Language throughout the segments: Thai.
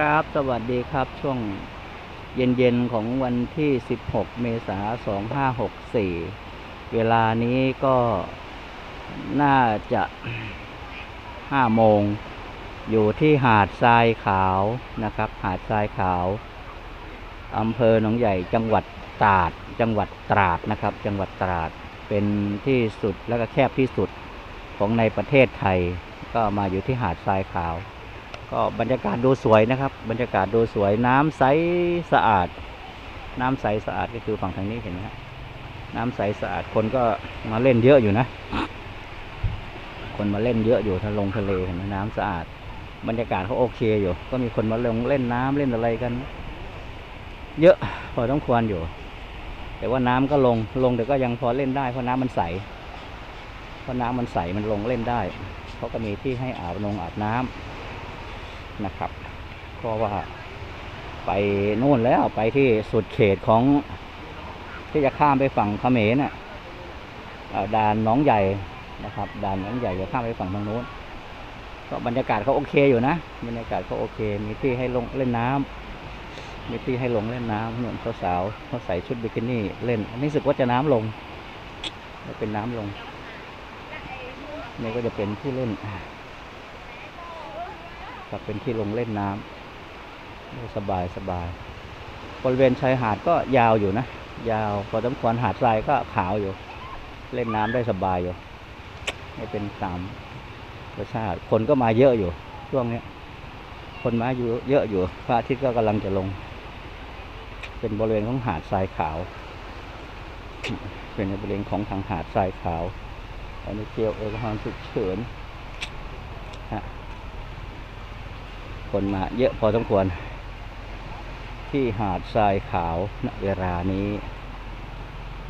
ครับ สวัสดีครับ ช่วงเย็นๆ ของวันที่ 16 เมษายน 2564 เวลานี้ก็น่าจะ 5 โมง อยู่ที่หาดทรายขาวนะครับ หาดทรายขาว อำเภอหนองใหญ่ จังหวัดตราด จังหวัดตราดนะครับ จังหวัดตราด เป็นที่สุดและก็แคบที่สุดของในประเทศไทย ก็มาอยู่ที่หาดทรายขาว ก็บรรยากาศดูสวยนะครับ บรรยากาศดูสวยน้ำใสสะอาด น้ำใสสะอาดก็คือฝั่งทางนี้เห็นไหมฮะน้ำใสสะอาดคนก็มาเล่นเยอะอยู่นะ คนมาเล่นเยอะอยู่ถ้าลงทะเลเห็นไหมน้ำสะอาด บรรยากาศเขาโอเคอยู่ ก็มีคนมาลงเล่นน้ำเล่นอะไรกัน เยอะพอต้องควรอยู่ แต่ว่าน้ำก็ลงลงแต่ก็ยังพอเล่นได้เพราะน้ำมันใสเพราะน้ำมันใสมันลงเล่นได้เขาก็มีที่ให้อาบนงอาบน้ำ นะครับเพราะว่าไปนู่นแล้วไปที่สุดเขตของ ที่จะข้ามไปฝั่งเขมรน่ะเอ่อด่านน้องใหญ่นะครับด่านน้องใหญ่จะข้ามไปฝั่งทางโน้นก็บรรยากาศเขาโอเคอยู่นะ บรรยากาศเขาโอเค มีที่ให้ลงเล่นน้ำมีที่ให้ลงเล่นน้ำหนู่นสาวเขาใส่ชุดบิกินี่เล่นอันนี้รู้สึกว่าจะน้ำลงไม่เป็นน้ำลงนี่ก็จะเป็นที่เล่นับเป็นที่ลงเล่นน้ำสบายสบายบริเวณชายหาดก็ยาวอยู่นะ ยาวพอสมควรหาดทรายก็ขาวอยู่ เล่นน้ำได้สบายอยู่ไม่เป็นตามธรรมชาติคนก็มาเยอะอยู่ ช่วงนี้คนมาอยู่เยอะอยู่พระอาทิตย์ก็กำลังจะลง เป็นบริเวณของหาดทรายขาว เป็นบริเวณของทางหาดทรายขาวอันนี้เจลแอลกอฮอล์ฉุกเฉินฮะ คนมาเยอะพอสมควร ที่หาดทรายขาวณเวลานี้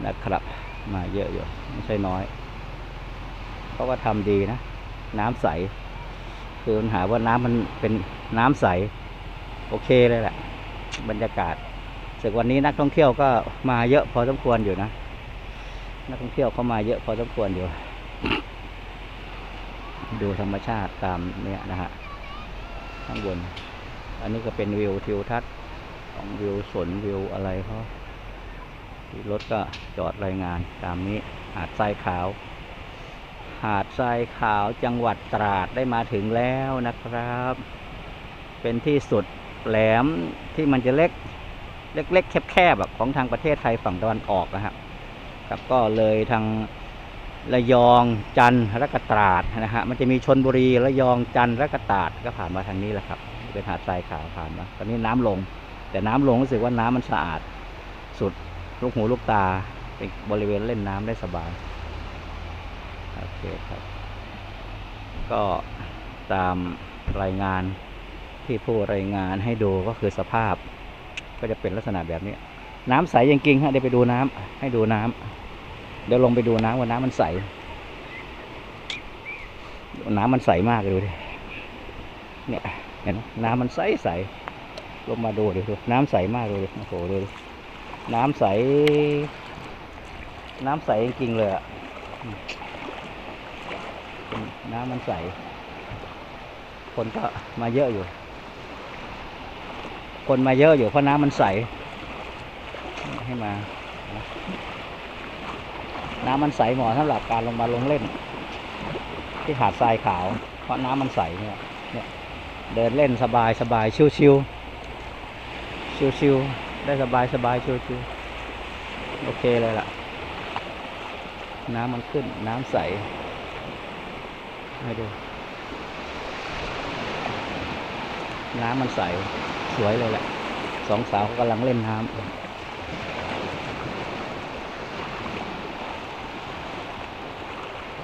นะครับมาเยอะอยู่ไม่ใช่น้อยเขาก็ทำดีนะ น้ำใส คือปัญหาว่าน้ำมันเป็นน้ำใส โอเคเลยแหละ บรรยากาศสึกวันนี้นักท่องเที่ยวก็มาเยอะพอสมควรอยู่นะ นักท่องเที่ยวเขามาเยอะพอสมควรอยู่ ดูธรรมชาติตามเนี่ยนะฮะ ข้างบน อันนี้ก็เป็นวิวทิวทัศน์ของวิวสวนวิวอะไรเขารถก็จอดรายงานตามนี้หาดทรายขาว หาดทรายขาวจังหวัดตราดได้มาถึงแล้วนะครับ เป็นที่สุดแหลมที่มันจะเล็กเล็กๆแคบๆแบบของทางประเทศไทยฝั่งตะวันออกนะครับ ครับก็เลยทาง ระยองจันทร์และกตราดนะฮะมันจะมีชนบุรีระยองจันทร์และกตราดก็ผ่านมาทางนี้แหละครับ เป็นหาดทรายขาวผ่านมาตอนนี้น้ำลง แต่น้ำลงรู้สึกว่าน้ำมันสะอาด สุดลูกหูลูกตาเป็นบริเวณเล่นน้ำได้สบายโอเคครับ ก็ตามรายงานที่ผู้รายงานให้ดูก็คือสภาพ ก็จะเป็นลักษณะแบบนี้ น้ำใสจริงๆฮะเดี๋ยวไปดูน้ำให้ดูน้ำ เดี๋ยวลงไปดูน้ำว่าน้ำมันใส น้ำมันใสมากเลยดูดิ เนี่ยเห็นไหมน้ำมันใสใสลงมาดูดิดูน้ำใสมากเลยโอ้โหดูดิน้ำใส น้ำใสจริงๆเลยอะน้ำมันใส คนก็มาเยอะอยู่ คนมาเยอะอยู่เพราะน้ำมันใส ให้มา น้ำมันใสเหมาะสำหรับการลงมาลงเล่น ที่หาดทรายขาว เพราะน้ำมันใสเนี่ยเนี่ยเดินเล่นสบายสบายชิวชิวชิวชิวได้สบายสบายชิวชิวโอเคเลยล่ะ น้ำมันขึ้นน้ำใสให้ดูน้ำมันใส สวยเลยแหละ สองสาวเขากำลังเล่นน้ำ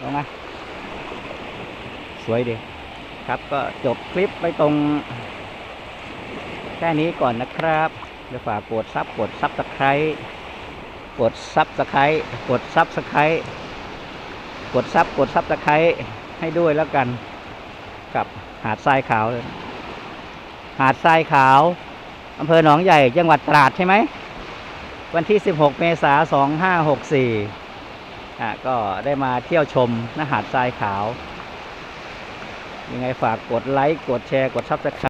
เอานะสวยดีครับก็จบคลิปไปตรงแค่นี้ก่อนนะครับเดี๋ยวฝากกดซับกดซับสไครต์กดซับสไครต์กดซับสไครต์กดซับกดซับสไครต์ให้ด้วยแล้วกัน กับหาดทรายขาวเลยหาดทรายขาวอำเภอหนองใหญ่จังหวัดตราดใช่ไหมวันที่ 16 เมษายน 2564 อะก็ได้มาเที่ยวชมนะหาดทรายขาว ยังไงฝากกดไลค์ กดแชร์ กดซับสไคร